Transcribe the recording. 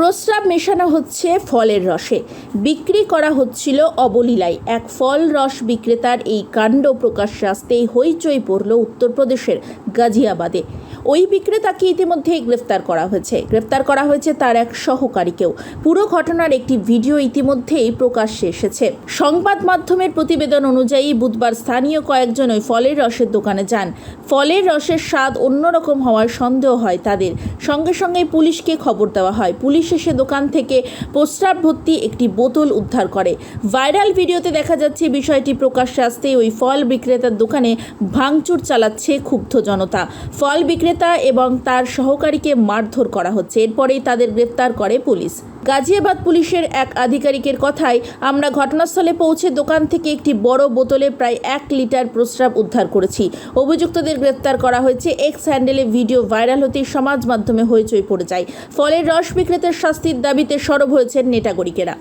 প্রস্রাব মেশানো হচ্ছে ফলের রসে। বিক্রি করা হচ্ছিল অবলীলায়। এক ফল রস বিক্রেতার এই কাণ্ড প্রকাশ্যে আসতেই হইচই পড়ল উত্তরপ্রদেশের গাজিয়াবাদে। ওই বিক্রেতাকে ইতিমধ্যেই গ্রেফতার করা হয়েছে। গ্রেফতার করা হয়েছে তার এক সহকারীকেও। পুরো ঘটনার একটি ভিডিও ইতিমধ্যেই প্রকাশ্যে এসেছে। সংবাদ মাধ্যমের প্রতিবেদন অনুযায়ী বুধবার স্থানীয় কয়েকজন ওই ফলের রসের দোকানে যান। ফলের রসের স্বাদ অন্যরকম হওয়ার সন্দেহ হয় তাদের। সঙ্গে সঙ্গে পুলিশকে খবর দেওয়া হয়। পুলিশ এসে দোকান থেকে প্রস্রাব ভর্তি একটি বোতল উদ্ধার করে। ভাইরাল ভিডিওতে দেখা যাচ্ছে, বিষয়টি প্রকাশ্যে আসতেই ওই ফল বিক্রেতার দোকানে ভাঙচুর চালাচ্ছে ক্ষুব্ধ জনতা। ফল বিক্রেতা এবং তার সহকারীকে মারধর করা হচ্ছে। এরপরেই তাদের গ্রেপ্তার করে পুলিশ। গাজিয়াবাদ পুলিশের এক আধিকারিকের কথায়, আমরা ঘটনাস্থলে পৌঁছে দোকান থেকে একটি বড় বোতলে প্রায় এক লিটার প্রস্রাব উদ্ধার করেছি। অভিযুক্তদের গ্রেপ্তার করা হয়েছে। এক্স হ্যান্ডেলে ভিডিও ভাইরাল হতেই সমাজ মাধ্যমে হইচই পড়ে যায়। ফলের রস বিক্রেতার শাস্তির দাবিতে সরব হয়েছেন নেটাগরিকেরা